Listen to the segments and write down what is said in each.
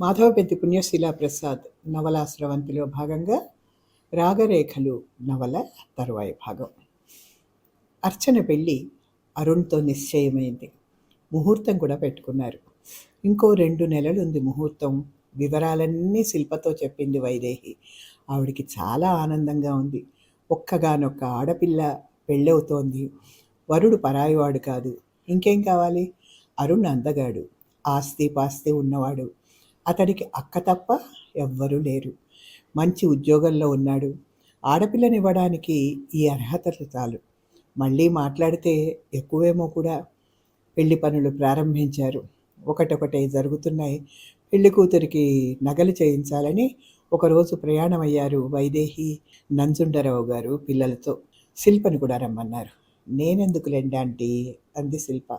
మాధవపెద్ది పుణ్యశీలా ప్రసాద్ నవలా స్రవంతిలో భాగంగా రాగరేఖలు నవల తరువాయి భాగం. అర్చన పెళ్ళి అరుణ్తో నిశ్చయమైంది. ముహూర్తం కూడా పెట్టుకున్నారు. ఇంకో రెండు నెలలు ఉంది ముహూర్తం. వివరాలన్నీ శిల్పతో చెప్పింది వైదేహి. ఆవిడికి చాలా ఆనందంగా ఉంది. ఒక్కగానొక్క ఆడపిల్ల పెళ్ళవుతోంది. వరుడు పరాయివాడు కాదు. ఇంకేం కావాలి? అరుణ్ అందగాడు. ఆస్తి పాస్తి ఉన్నవాడు. అతడికి అక్క తప్ప ఎవ్వరూ లేరు. మంచి ఉద్యోగంలో ఉన్నాడు. ఆడపిల్లనివ్వడానికి ఈ అర్హతలు చాలు. మళ్ళీ మాట్లాడితే ఎక్కువేమో కూడా పెళ్ళి పనులు ప్రారంభించారు. ఒకటొకటే జరుగుతున్నాయి. పెళ్ళి కూతురికి నగలు చేయించాలని ఒకరోజు ప్రయాణమయ్యారు వైదేహి నంజుండరావు గారు పిల్లలతో. శిల్పని కూడా రమ్మన్నారు. నేనెందుకులేండి ఆంటీ? అంది శిల్ప.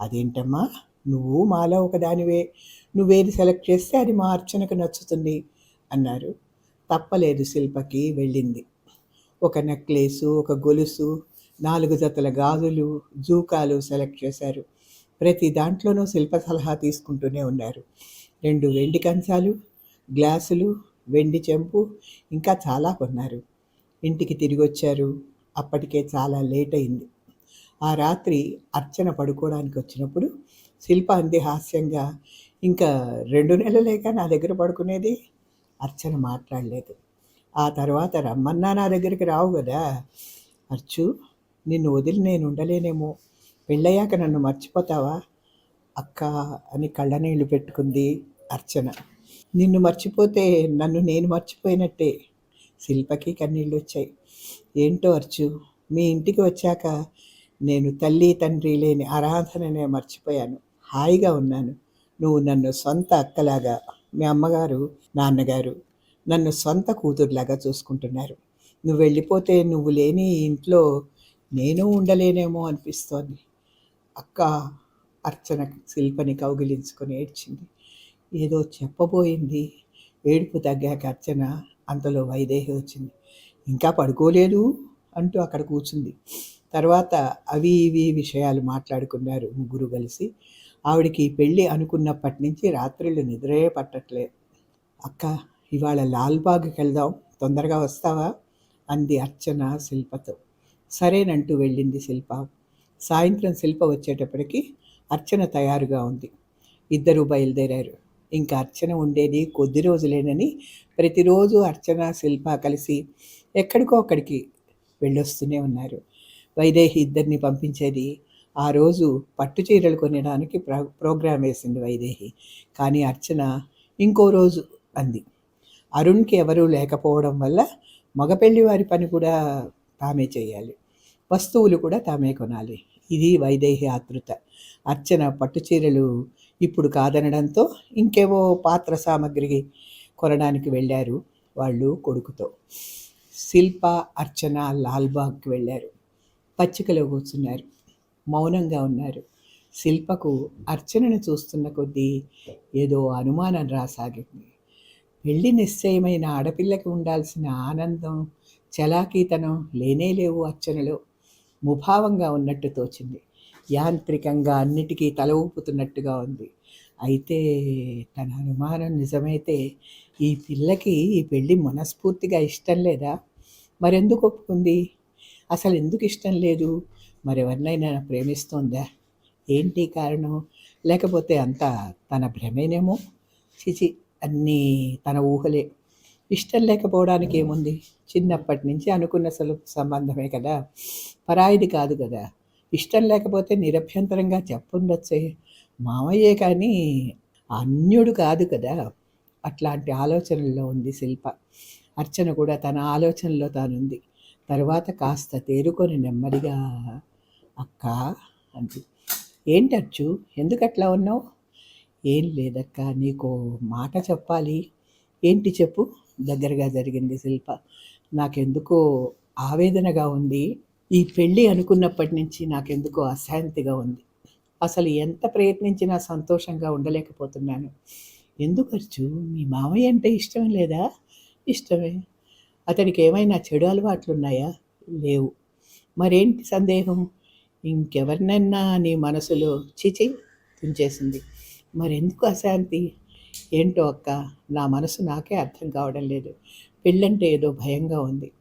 అదేంటమ్మా? నువ్వు మాలో ఒకదానివే. నువ్వేది సెలెక్ట్ చేస్తే అది మా అర్చనకు నచ్చుతుంది అన్నారు. తప్పలేదు శిల్పకి వెళ్ళింది. ఒక నెక్లెసు ఒక గొలుసు నాలుగు జతల గాజులు జూకాలు సెలెక్ట్ చేశారు. ప్రతి దాంట్లోనూ శిల్ప సలహా తీసుకుంటూనే ఉన్నారు. రెండు వెండి కంచాలు గ్లాసులు వెండి చెంపు ఇంకా చాలా కొన్నారు. ఇంటికి తిరిగి వచ్చారు. అప్పటికే చాలా లేట్ అయింది. ఆ రాత్రి అర్చన పడుకోవడానికి వచ్చినప్పుడు శిల్ప అంది హాస్యంగా ఇంకా రెండు నెలలేక నా దగ్గర పడుకునేది. అర్చన మాట్లాడలేదు. ఆ తర్వాత రమ్మన్నా నా దగ్గరికి రావు కదా. అర్చు నిన్ను వదిలి నేను ఉండలేనేమో. పెళ్ళయ్యాక నన్ను మర్చిపోతావా? అక్క అని కళ్ళనీళ్ళు పెట్టుకుంది అర్చన. నిన్ను మర్చిపోతే నన్ను నేను మర్చిపోయినట్టే. శిల్పకి కన్నీళ్ళు వచ్చాయి ఏంటో అర్చు మీ ఇంటికి వచ్చాక నేను తల్లి తండ్రి లేని ఆరాధననే మర్చిపోయాను. హాయిగా ఉన్నాను. నువ్వు నన్ను సొంత అక్కలాగా మీ అమ్మగారు నాన్నగారు నన్ను సొంత కూతురులాగా చూసుకుంటున్నారు. నువ్వు వెళ్ళిపోతే నువ్వు లేని ఇంట్లో నేను ఉండలేనేమో అనిపిస్తోంది. అక్క అర్చన శిల్పని కౌగిలించుకొని ఏడ్చింది. ఏదో చెప్పబోయింది. ఏడుపు తగ్గాక అర్చన అంతలో వైదేహి వచ్చింది. ఇంకా పడుకోలేదు అంటూ అక్కడ కూర్చుంది. తర్వాత అవి ఇవి విషయాలు మాట్లాడుకున్నారు ముగ్గురు కలిసి. ఆవిడికి పెళ్ళి అనుకున్నప్పటి నుంచి రాత్రిళ్ళు నిద్రే పట్టట్లేదు. అక్క ఇవాళ లాల్బాగ్కి వెళ్దాం. తొందరగా వస్తావా? అంది అర్చన శిల్పతో. సరేనంటూ వెళ్ళింది శిల్ప. సాయంత్రం శిల్ప వచ్చేటప్పటికి అర్చన తయారుగా ఉంది. ఇద్దరు బయలుదేరారు. ఇంకా అర్చన ఉండేది కొద్ది రోజులేనని ప్రతిరోజు అర్చన శిల్ప కలిసి ఎక్కడికో అక్కడికి వెళ్ళొస్తూనే ఉన్నారు. వైదేహి ఇద్దరిని పంపించేది ఆ రోజు పట్టు చీరలు కొనడానికి ప్ర ప్రోగ్రామ్ వేసింది వైదేహి. కానీ అర్చన ఇంకో రోజు అంది. అరుణ్కి ఎవరూ లేకపోవడం వల్ల మగపెళ్ళి వారి పని కూడా తామే చేయాలి. వస్తువులు కూడా తామే కొనాలి. ఇది వైదేహి ఆతృత అర్చన పట్టు చీరలు ఇప్పుడు కాదనడంతో ఇంకేవో పాత్ర సామాగ్రి కొనడానికి వెళ్ళారు వాళ్ళు కొడుకుతో. శిల్ప అర్చన లాల్బాగ్కి వెళ్ళారు. పచ్చికలో కూర్చున్నారు. మౌనంగా ఉన్నారు. శిల్పకు అర్చనను చూస్తున్న కొద్దీ ఏదో అనుమానం రాసాగింది. పెళ్ళి నిశ్చయమైన ఆడపిల్లకి ఉండాల్సిన ఆనందం చలాకీతనం లేనే లేవు అర్చనలో. ముభావంగా ఉన్నట్టు తోచింది. యాంత్రికంగా అన్నిటికీ తల ఊపుతున్నట్టుగా ఉంది. అయితే తన అనుమానం నిజమైతే ఈ పిల్లకి ఈ పెళ్ళి మనస్ఫూర్తిగా ఇష్టం లేదా? మరెందుకు ఒప్పుకుంది? అసలు ఎందుకు ఇష్టం లేదు? మరెవరినైనా ప్రేమిస్తోందా? ఏంటి కారణం? లేకపోతే అంతా తన భ్రమేనేమో? చిచి అన్నీ తన ఊహలే. ఇష్టం లేకపోవడానికి ఏముంది? చిన్నప్పటి నుంచి అనుకున్న సలు సంబంధమే కదా? పరాయిది కాదు కదా? ఇష్టం లేకపోతే నిరభ్యంతరంగా చెప్పుండొచ్చే మామయ్యే కానీ అన్యుడు కాదు కదా? అట్లాంటి ఆలోచనల్లో ఉంది శిల్ప. అర్చన కూడా తన ఆలోచనలో తానుంది. తర్వాత కాస్త తేరుకొని నెమ్మదిగా అక్క అంది. ఏంటి అచ్చు? ఎందుకట్లా ఉన్నావు? ఏం లేదక్క నీకు మాట చెప్పాలి. ఏంటి చెప్పు? దగ్గరగా జరిగింది శిల్ప. నాకెందుకో ఆవేదనగా ఉంది. ఈ పెళ్ళి అనుకున్నప్పటి నుంచి నాకెందుకో అశాంతిగా ఉంది. అసలు ఎంత ప్రయత్నించినా సంతోషంగా ఉండలేకపోతున్నాను. ఎందుకు మీ మామయ్య అంటే ఇష్టం లేదా? ఇష్టమే. అతనికి ఏమైనా చెడు అలవాట్లు ఉన్నాయా లేవు. మరేంటి సందేహం? ఇంకెవరినన్నా నీ మనసులో చిచి తుంచేసింది. మరెందుకు అశాంతి? ఏంటో అక్క నా మనసు నాకే అర్థం కావడం లేదు. పెళ్ళంటే ఏదో భయంగా ఉంది.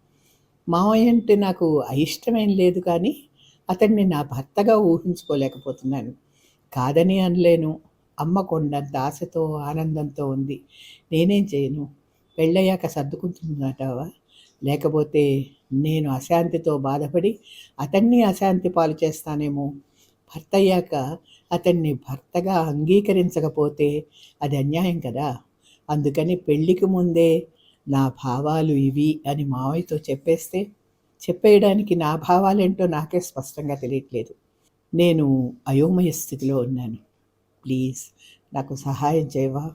మావయ్య అంటే నాకు అయిష్టమేం లేదు కానీ అతన్ని నా భర్తగా ఊహించుకోలేకపోతున్నాను. కాదని అనలేను. అమ్మ కొండంత ఆశతో ఆనందంతో ఉంది. నేనేం చేయను? పెళ్ళయ్యాక సర్దుకుంటున్నాటావా? లేకపోతే నేను అశాంతితో బాధపడి అతన్ని అశాంతి పాలు చేస్తానేమో. భర్త అయ్యాక అతన్ని భర్తగా అంగీకరించకపోతే అది అన్యాయం కదా? అందుకని పెళ్ళికి ముందే నా భావాలు ఇవి అని మావయ్యతో చెప్పేస్తే చెప్పేయడానికి నా భావాలేంటో నాకే స్పష్టంగా తెలియట్లేదు. నేను అయోమయ స్థితిలో ఉన్నాను. ప్లీజ్ నాకు సహాయం చేయవా?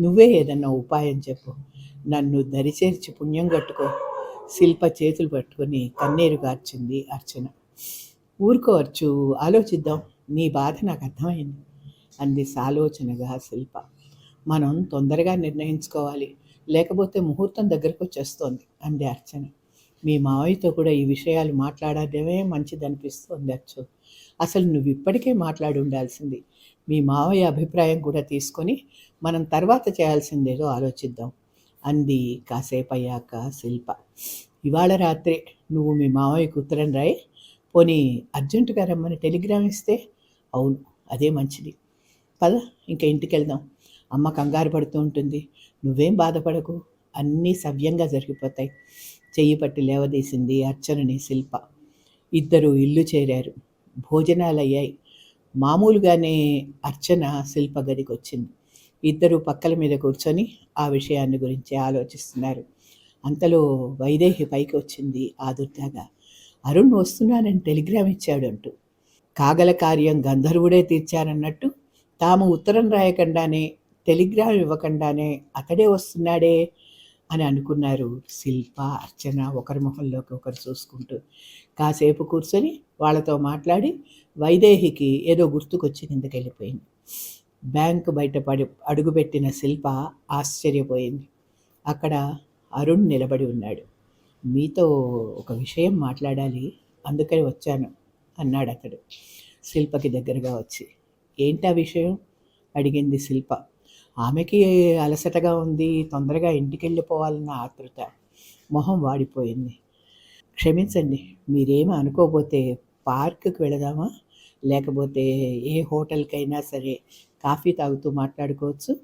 నువ్వే ఏదన్నా ఉపాయం చెప్పు. నన్ను దరిచేర్చి పుణ్యం కట్టుకో. శిల్ప చేతులు పట్టుకొని కన్నీరు గార్చింది అర్చన. ఊరుకోవచ్చు ఆలోచిద్దాం నీ బాధ నాకు అర్థమైంది అంది సాలోచనగా శిల్ప. మనం తొందరగా నిర్ణయించుకోవాలి లేకపోతే ముహూర్తం దగ్గరకు వచ్చేస్తోంది అంది అర్చన. మీ మావయ్యతో కూడా ఈ విషయాలు మాట్లాడడమే మంచిదనిపిస్తోంది అచ్చు. అసలు నువ్వు ఇప్పటికే మాట్లాడి ఉండాల్సింది. మీ మావయ్య అభిప్రాయం కూడా తీసుకొని మనం తర్వాత చేయాల్సిందేదో ఆలోచిద్దాం అంది కాసేపు అయ్యాక శిల్ప. ఇవాళ రాత్రే నువ్వు మీ మామయ్య ఉత్తరం రాయి. పోనీ అర్జెంటుగా రమ్మని టెలిగ్రామ్ ఇస్తే? అవును అదే మంచిది. పద ఇంకా ఇంటికి వెళ్దాం అమ్మ కంగారు పడుతూ ఉంటుంది. నువ్వేం బాధపడకు అన్నీ సవ్యంగా జరిగిపోతాయి. చెయ్యి పట్టి లేవదీసింది అర్చనని శిల్ప. ఇద్దరు ఇల్లు చేరారు. భోజనాలు అయ్యాయి మామూలుగానే అర్చన శిల్ప గదికి వచ్చింది ఇద్దరు పక్కల మీద కూర్చొని ఆ విషయాన్ని గురించి ఆలోచిస్తున్నారు. అంతలో వైదేహి పైకి వచ్చింది ఆదుర్దాగా అరుణ్ వస్తున్నానని టెలిగ్రామ్ ఇచ్చాడు అంటూ. కాగల కార్యం గంధర్వుడే తీర్చారన్నట్టు తాము ఉత్తరం రాయకుండానే టెలిగ్రామ్ ఇవ్వకుండానే అతడే వస్తున్నాడే అని అనుకున్నారు శిల్ప అర్చన ఒకరి మొహంలోకి ఒకరు చూసుకుంటూ. కాసేపు కూర్చొని వాళ్ళతో మాట్లాడి వైదేహికి ఏదో గుర్తుకొచ్చి కిందకి వెళ్ళిపోయింది బ్యాంకు బయటపడి అడుగుపెట్టిన శిల్ప ఆశ్చర్యపోయింది. అక్కడ అరుణ్ నిలబడి ఉన్నాడు. మీతో ఒక విషయం మాట్లాడాలి అందుకని వచ్చాను అన్నాడు అతడు. శిల్పకి దగ్గరగా వచ్చి ఏంటి ఆ విషయం? అడిగింది శిల్ప. ఆమెకి అలసటగా ఉంది తొందరగా ఇంటికి వెళ్ళిపోవాలన్న ఆతృత మొహం వాడిపోయింది. క్షమించండి మీరేమి అనుకోకపోతే పార్కుకి వెళదామా? లేకపోతే ఏ హోటల్కైనా సరే కాఫీ తాగుతూ మాట్లాడుకోవచ్చు.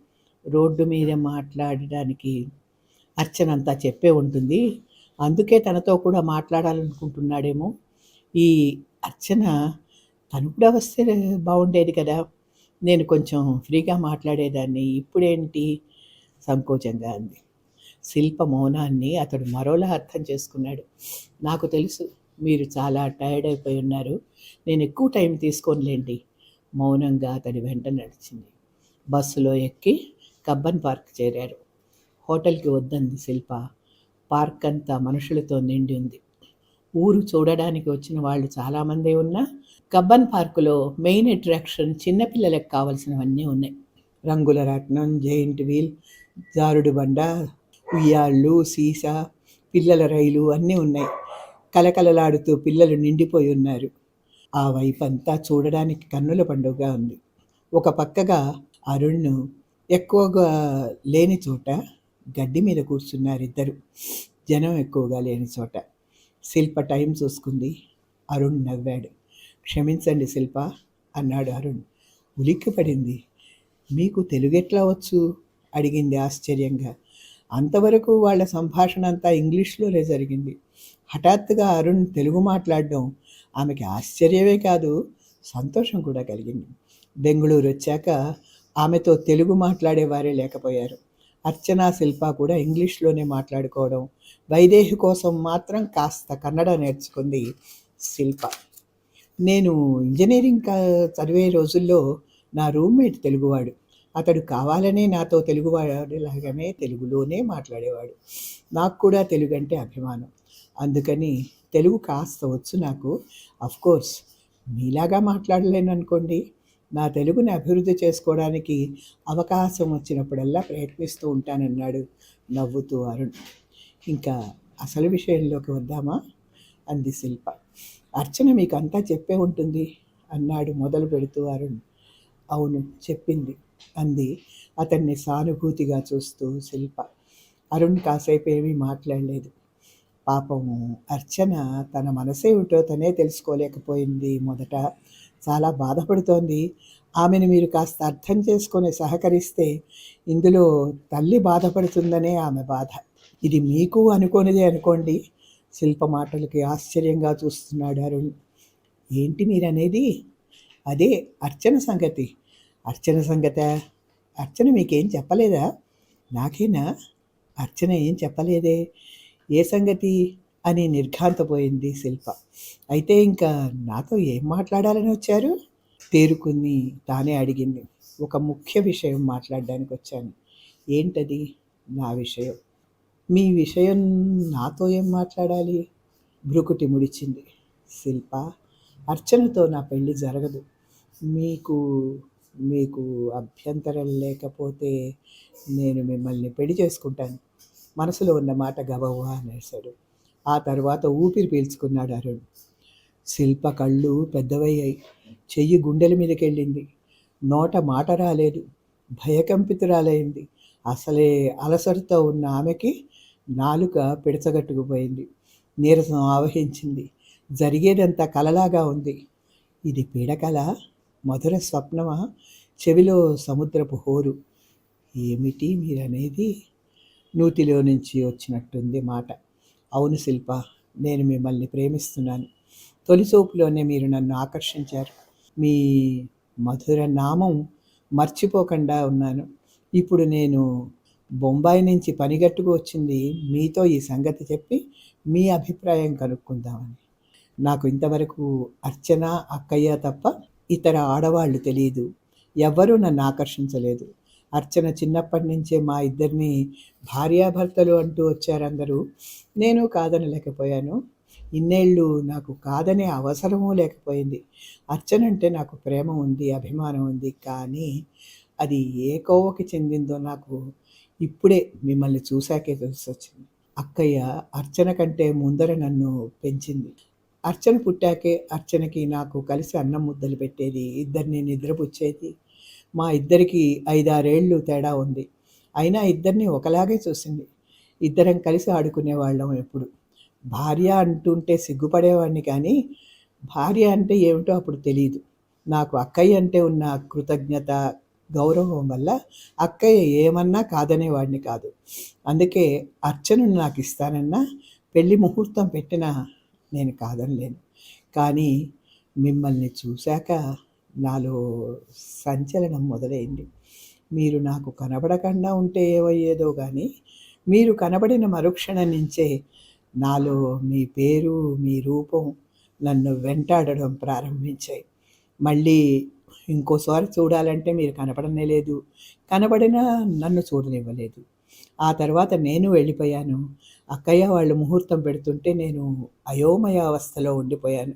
రోడ్డు మీద మాట్లాడడానికి అర్చనంతా చెప్పే ఉంటుంది. అందుకే తనతో కూడా మాట్లాడాలనుకుంటున్నాడేమో. ఈ అర్చన తను కూడా వస్తే బాగుండేది కదా. నేను కొంచెం ఫ్రీగా మాట్లాడేదాన్ని. ఇప్పుడేంటి? సంకోచంగా అంది. శిల్ప మౌనాన్ని అతడు మరోలా అర్థం చేసుకున్నాడు. నాకు తెలుసు మీరు చాలా టైర్డ్ అయిపోయి ఉన్నారు. నేను ఎక్కువ టైం తీసుకోనిలేండి. మౌనంగా అతడి వెంట నడిచింది. బస్సులో ఎక్కి కబ్బన్ పార్క్ చేరారు. హోటల్కి వద్దంది శిల్ప. పార్క్ అంతా మనుషులతో నిండి ఉంది. ఊరు చూడడానికి వచ్చిన వాళ్ళు చాలామందే ఉన్నా కబ్బన్ పార్కులో మెయిన్ అట్రాక్షన్ చిన్నపిల్లలకు కావలసినవన్నీ ఉన్నాయి. రంగుల రత్నం జైంట్ వీల్ జారుడు బండ ఉయ్యాళ్ళు సీసా పిల్లల రైలు అన్నీ ఉన్నాయి. కలకలలాడుతూ పిల్లలు నిండిపోయి ఉన్నారు. ఆ వైపు అంతా చూడడానికి కన్నుల పండుగ ఉంది. ఒక పక్కగా అరుణ్ను ఎక్కువగా లేని చోట గడ్డి మీద కూర్చున్నారు ఇద్దరు. జనం ఎక్కువగా లేని చోట. శిల్ప టైం చూసుకుంది. అరుణ్ నవ్వాడు. క్షమించండి శిల్ప అన్నాడు అరుణ్. ఉలిక్కిపడింది. మీకు తెలుగు ఎట్లా వచ్చు? అడిగింది ఆశ్చర్యంగా. అంతవరకు వాళ్ళ సంభాషణ అంతా ఇంగ్లీష్లోనే జరిగింది. హఠాత్తుగా అరుణ్ తెలుగు మాట్లాడడం ఆమెకి ఆశ్చర్యమే కాదు సంతోషం కూడా కలిగింది. బెంగళూరు వచ్చాక ఆమెతో తెలుగు మాట్లాడేవారే లేకపోయారు. అర్చనా శిల్ప కూడా ఇంగ్లీష్లోనే మాట్లాడుకోవడం వైదేహి కోసం మాత్రం కాస్త కన్నడ నేర్చుకుంది శిల్ప. నేను ఇంజనీరింగ్ చదివే రోజుల్లో నా రూమ్మేట్ తెలుగువాడు. అతడు కావాలనే నాతో తెలుగువాడిలాగానే తెలుగులోనే మాట్లాడేవాడు. నాకు కూడా తెలుగు అంటే అభిమానం. అందుకని తెలుగు కాస్త వచ్చు నాకు. కోర్స్ మీలాగా మాట్లాడలేను అనుకోండి. నా తెలుగుని అభివృద్ధి చేసుకోవడానికి అవకాశం వచ్చినప్పుడల్లా ప్రయత్నిస్తూ ఉంటానన్నాడు నవ్వుతూ అరుణ్. ఇంకా అసలు విషయంలోకి వద్దామా? అంది శిల్ప. అర్చన మీకు అంతా చెప్పే ఉంటుంది అన్నాడు మొదలు పెడుతూ అరుణ్. అవును చెప్పింది అంది అతన్ని సానుభూతిగా చూస్తూ శిల్ప. అరుణ్ కాసేపు ఏమీ మాట్లాడలేదు. పాపం అర్చన తన మనసేమిటో తనే తెలుసుకోలేకపోయింది మొదట. చాలా బాధపడుతోంది. ఆమెను మీరు కాస్త అర్థం చేసుకొని సహకరిస్తే ఇందులో తల్లి బాధపడుతుందనే ఆమె బాధ. ఇది మీకు అనుకోనిదే అనుకోండి. శిల్ప మాటలకి ఆశ్చర్యంగా చూస్తున్నాడు అరుణ్. ఏంటి మీరనేది? అదే అర్చన సంగతి. అర్చన సంగత? అర్చన మీకేం చెప్పలేదా? నాకేనా? అర్చన ఏం చెప్పలేదే? ఏ సంగతి అని నిర్ఘాంతపోయింది శిల్ప. అయితే ఇంకా నాతో ఏం మాట్లాడాలని వచ్చారు? తేరుకుని తానే అడిగింది. ఒక ముఖ్య విషయం మాట్లాడడానికి వచ్చాను. ఏంటది నా విషయం? మీ విషయం నాతో ఏం మాట్లాడాలి? భ్రుకుటి ముడిచింది. శిల్ప అర్చనతో నా పెళ్ళి జరగదు. మీకు మీకు అభ్యంతరం లేకపోతే నేను మిమ్మల్ని పెళ్ళి చేసుకుంటాను. మనసులో ఉన్న మాట గబవ్వా అనేసాడు ఆ తర్వాత ఊపిరి పీల్చుకున్నాడు అరుణ్. శిల్ప కళ్ళు పెద్దవయ్యాయి. చెయ్యి గుండెల మీదకెళ్ళింది. నోట మాట రాలేదు. భయకంపితురాలైంది. అసలే అలసటతో ఉన్న ఆమెకి నాలుక పిడచగట్టుకుపోయింది. నీరసం ఆవహించింది. జరిగేదంతా కలలాగా ఉంది. ఇది పీడకల? మధుర స్వప్నమా? చెవిలో సముద్రపు హోరు. ఏమిటి మీరనేది? నూతిలో నుంచి వచ్చినట్టుంది మాట. అవును శిల్ప నేను మిమ్మల్ని ప్రేమిస్తున్నాను. తొలి చూపులోనే మీరు నన్ను ఆకర్షించారు. మీ మధుర నామం మర్చిపోకుండా ఉన్నాను. ఇప్పుడు నేను బొంబాయి నుంచి పనిగట్టుకు వచ్చింది మీతో ఈ సంగతి చెప్పి మీ అభిప్రాయం కనుక్కుందామని. నాకు ఇంతవరకు అర్చన అక్కయ్య తప్ప ఇతర ఆడవాళ్ళు తెలియదు ఎవ్వరూ నన్ను ఆకర్షించలేదు. అర్చన చిన్నప్పటి నుంచే మా ఇద్దరిని భార్యాభర్తలు అంటూ వచ్చారందరూ నేను కాదనలేకపోయాను. ఇన్నేళ్ళు నాకు కాదనే అవసరమూ లేకపోయింది. అర్చన అంటే నాకు ప్రేమ ఉంది అభిమానం ఉంది కానీ అది ఏ కోవకి చెందిందో నాకు ఇప్పుడే మిమ్మల్ని చూశాకే తెలిసి వచ్చింది అక్కయ్య అర్చన కంటే ముందర నన్ను పెంచింది. అర్చన పుట్టాకే అర్చనకి నాకు కలిసి అన్నం ముద్దలు పెట్టేది ఇద్దరిని నిద్రపుచ్చేది మా ఇద్దరికి ఐదారేళ్ళు తేడా ఉంది. అయినా ఇద్దరిని ఒకలాగే చూసింది. ఇద్దరం కలిసి ఆడుకునేవాళ్ళం ఎప్పుడు. భార్య అంటుంటే సిగ్గుపడేవాడిని కానీ భార్య అంటే ఏమిటో అప్పుడు తెలియదు నాకు అక్కయ్య అంటే ఉన్న కృతజ్ఞత గౌరవం వల్ల అక్కయ్య ఏమన్నా కాదనేవాడిని కాదు. అందుకే అర్చనను నాకు ఇస్తానన్నా పెళ్ళి ముహూర్తం పెట్టినా నేను కాదనలేను. కానీ మిమ్మల్ని చూశాక నాలో సంచలనం మొదలైంది. మీరు నాకు కనబడకుండా ఉంటే ఏమయ్యేదో కానీ మీరు కనబడిన మరుక్షణం నుంచే నాలో మీ పేరు మీ రూపం నన్ను వెంటాడడం ప్రారంభించాయి. మళ్ళీ ఇంకోసారి చూడాలంటే మీరు కనపడనే లేదు. కనబడినా నన్ను చూడనివ్వలేదు. ఆ తర్వాత నేను వెళ్ళిపోయాను. అక్కయ్య వాళ్ళు ముహూర్తం పెడుతుంటే నేను అయోమయ అవస్థలో ఉండిపోయాను.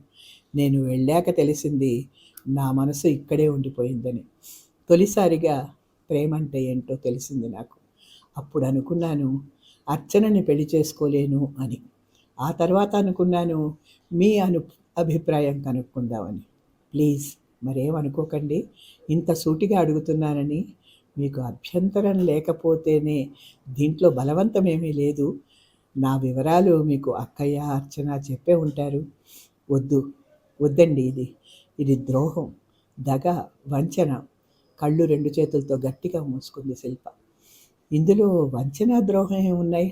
నేను వెళ్ళాక తెలిసింది నా మనసు ఇక్కడే ఉండిపోయిందని. తొలిసారిగా ప్రేమ అంటే ఏంటో తెలిసింది నాకు. అప్పుడు అనుకున్నాను అర్చనని పెళ్ళి చేసుకోలేను అని. ఆ తర్వాత అనుకున్నాను మీ అను అభిప్రాయం కనుక్కుందామని. ప్లీజ్ మరేమనుకోకండి. ఇంత సూటిగా అడుగుతున్నానని మీకు అభ్యంతరం లేకపోతేనే దీంట్లో బలవంతమేమీ లేదు. నా వివరాలు మీకు అక్కయ్య అర్చన చెప్పే ఉంటారు. వద్దు వద్దండి ఇది. ఇది ద్రోహం దగ వంచన. కళ్ళు రెండు చేతులతో గట్టిగా మూసుకుంది శిల్ప. ఇందులో వంచన ద్రోహం ఏమున్నాయి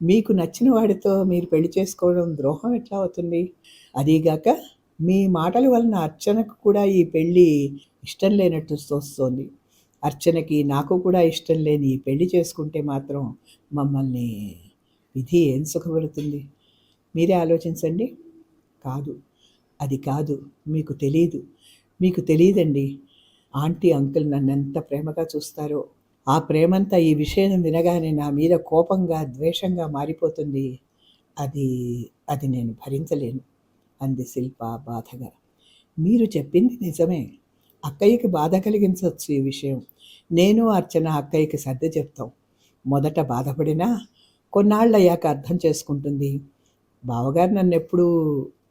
మీకు నచ్చిన వాడితో మీరు పెళ్ళి చేసుకోవడం ద్రోహం ఎట్లా అవుతుంది? అదీగాక మీ మాటల వలన అర్చనకు కూడా ఈ పెళ్ళి ఇష్టం లేనట్టు తోస్తోంది అర్చనకి నాకు కూడా ఇష్టం లేని ఈ పెళ్ళి చేసుకుంటే మాత్రం మమ్మల్ని విధి ఏం సుఖపడుతుంది? మీరే ఆలోచించండి. కాదు. అది కాదు మీకు తెలియదు మీకు తెలియదండి ఆంటీ అంకుల్ నన్ను ఎంత ప్రేమగా చూస్తారో. ఆ ప్రేమంతా ఈ విషయం వినగానే నా మీద కోపంగా ద్వేషంగా మారిపోతుంది. అది అది నేను భరించలేను అంది శిల్ప బాధగా. మీరు చెప్పింది నిజమే. అక్కయ్యకి బాధ కలిగించవచ్చు ఈ విషయం. నేను అర్చన అక్కయ్యకి సర్ది చెప్తాం. మొదట బాధపడినా కొన్నాళ్ళయ్యాక అర్థం చేసుకుంటుంది. బావగారు నన్ను ఎప్పుడూ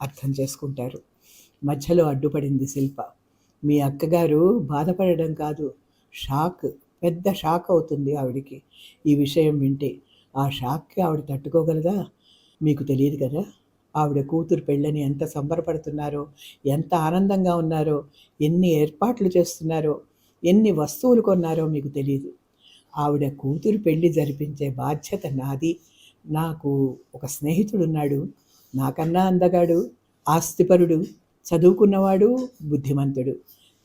అర్థం చేసుకుంటారు. మధ్యలో అడ్డుపడింది శిల్ప. మీ అక్కగారు బాధపడడం కాదు. షాక్ పెద్ద షాక్ అవుతుంది ఆవిడికి. ఈ విషయం వింటే ఆ షాక్కి ఆవిడ తట్టుకోగలదా? మీకు తెలియదు కదా? ఆవిడ కూతురు పెళ్ళని ఎంత సంబరపడుతున్నారో ఎంత ఆనందంగా ఉన్నారో ఎన్ని ఏర్పాట్లు చేస్తున్నారో ఎన్ని వస్తువులు కొన్నారో మీకు తెలియదు. ఆవిడ కూతురు పెళ్ళి జరిపించే బాధ్యత నాది. నాకు ఒక స్నేహితుడున్నాడు. నాకన్నా అందగాడు ఆస్తిపరుడు చదువుకున్నవాడు బుద్ధిమంతుడు.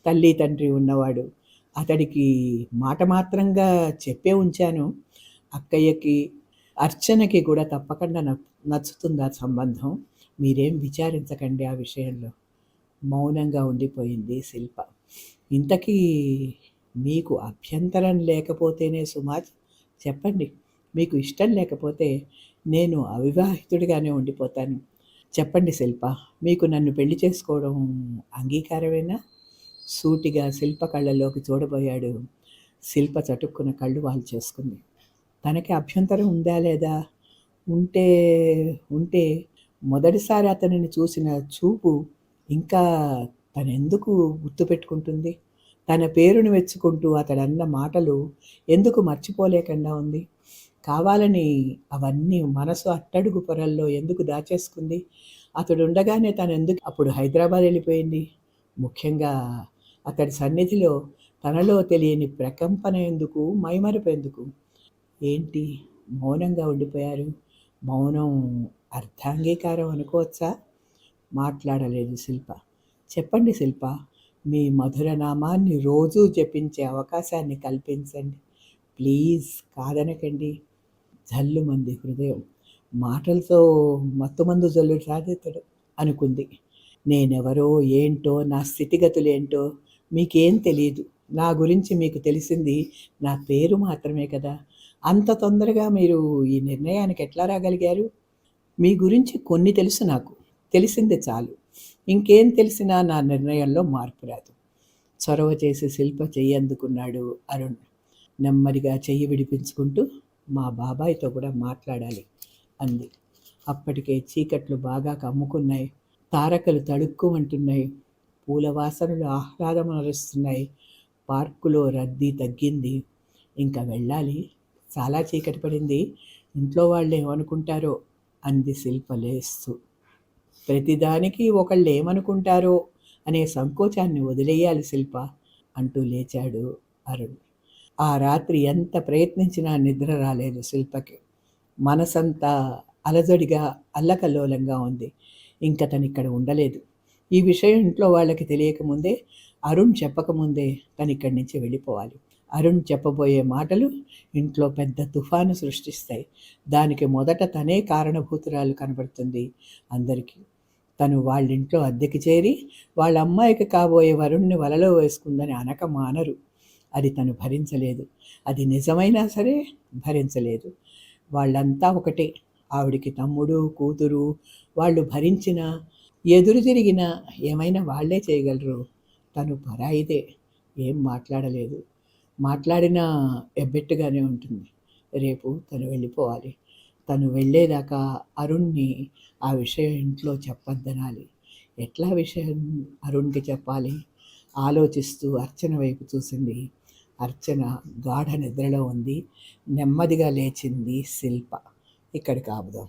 తల్లి తండ్రి ఉన్నవాడు. అతడికి మాట మాత్రంగా చెప్పే ఉంచాను. అక్కయ్యకి అర్చనకి కూడా తప్పకుండా న నచ్చుతుంది ఆ సంబంధం. మీరేం విచారించకండి ఆ విషయంలో. మౌనంగా ఉండిపోయింది శిల్ప. ఇంతకీ మీకు అభ్యంతరం లేకపోతేనే సుమా చెప్పండి. మీకు ఇష్టం లేకపోతే నేను అవివాహితుడిగానే ఉండిపోతాను. చెప్పండి శిల్ప మీకు నన్ను పెళ్ళి చేసుకోవడం అంగీకారమేనా? సూటిగా శిల్ప కళ్ళలోకి చూడబోయాడు. శిల్ప చటుక్కున కళ్ళు వాళ్ళు చేసుకుంది. తనకి అభ్యంతరం ఉందా లేదా? ఉంటే ఉంటే మొదటిసారి అతనిని చూసిన చూపు ఇంకా తనెందుకు గుర్తుపెట్టుకుంటుంది తన పేరును వెచ్చుకుంటూ అతడన్న మాటలు ఎందుకు మర్చిపోలేకుండా ఉంది? కావాలని అవన్నీ మనసు అట్టడుగు పొరల్లో ఎందుకు దాచేసుకుంది? అతడు ఉండగానే తను ఎందుకు అప్పుడు హైదరాబాద్ వెళ్ళిపోయింది. ముఖ్యంగా అతడి సన్నిధిలో తనలో తెలియని ప్రకంపన ఎందుకు? మైమరపెందుకు? ఏంటి? మౌనంగా ఉండిపోయారు. మౌనం అర్థాంగీకారం అనుకోవచ్చా? మాట్లాడలేదు శిల్ప. చెప్పండి శిల్ప మీ మధుర నామాన్ని రోజూ జపించే అవకాశాన్ని కల్పించండి. ప్లీజ్ కాదనకండి. జల్లుమంది హృదయం. మాటలతో మత్తుమందు జల్లు సాధితుడు అనుకుంది. నేనెవరో ఏంటో నా స్థితిగతులు ఏంటో మీకేం తెలియదు నా గురించి మీకు తెలిసింది నా పేరు మాత్రమే కదా. అంత తొందరగా మీరు ఈ నిర్ణయానికి ఎట్లా రాగలిగారు? మీ గురించి కొన్ని తెలుసు నాకు. తెలిసింది చాలు. ఇంకేం తెలిసినా నా నిర్ణయంలో మార్పు రాదు. చొరవ చేసి శిల్ప చెయ్యి అందుకున్నాడు అరుణ్. నెమ్మదిగా చెయ్యి విడిపించుకుంటూ మా బాబాయ్తో కూడా మాట్లాడాలి అంది. అప్పటికే చీకట్లు బాగా కమ్ముకున్నాయి. తారకలు తడుక్కుమంటున్నాయి. పూల వాసనలు ఆహ్లాదం అరుస్తున్నాయి పార్కులో రద్దీ తగ్గింది. ఇంకా వెళ్ళాలి. చాలా చీకటి పడింది. ఇంట్లో వాళ్ళు ఏమనుకుంటారో అంది శిల్ప లేస్తూ. ప్రతిదానికి ఒకళ్ళు ఏమనుకుంటారో అనే సంకోచాన్ని వదిలేయాలి శిల్ప అంటూ లేచాడు అరుణ్. ఆ రాత్రి ఎంత ప్రయత్నించినా నిద్ర రాలేదు శిల్పకి. మనసంతా అలజడిగా అల్లకల్లోలంగా ఉంది. ఇంక తను ఇక్కడ ఉండలేదు. ఈ విషయం ఇంట్లో వాళ్ళకి తెలియకముందే అరుణ్ చెప్పకముందే తను ఇక్కడి నుంచి వెళ్ళిపోవాలి. అరుణ్ చెప్పబోయే మాటలు ఇంట్లో పెద్ద తుఫాను సృష్టిస్తాయి. దానికి మొదట తనే కారణభూతురాలు కనబడుతుంది అందరికీ. తను వాళ్ళ ఇంట్లో అద్దెకి చేరి వాళ్ళ అమ్మాయికి కాబోయే వరుణ్ణి వలలో వేసుకుందని అనక మానరు అది తను భరించలేదు. అది నిజమైనా సరే భరించలేదు. వాళ్ళంతా ఒకటే. ఆవిడికి తమ్ముడు కూతురు వాళ్ళు భరించిన ఎదురు తిరిగిన ఏమైనా వాళ్ళే చేయగలరు. తను పరాయిదే. ఏం మాట్లాడలేదు. మాట్లాడినా ఎబ్బెట్టుగానే ఉంటుంది. రేపు తను వెళ్ళిపోవాలి. తను వెళ్ళేదాకా అరుణ్ని ఆ విషయం ఇంట్లో చెప్పద్దనాలి. ఎట్లా విషయం అరుణ్కి చెప్పాలి? ఆలోచిస్తూ అర్చన వైపు చూసింది అర్చన గాఢ నిద్రలో ఉంది. నెమ్మదిగా లేచింది శిల్ప. ఇక్కడికి ఆపుదాం.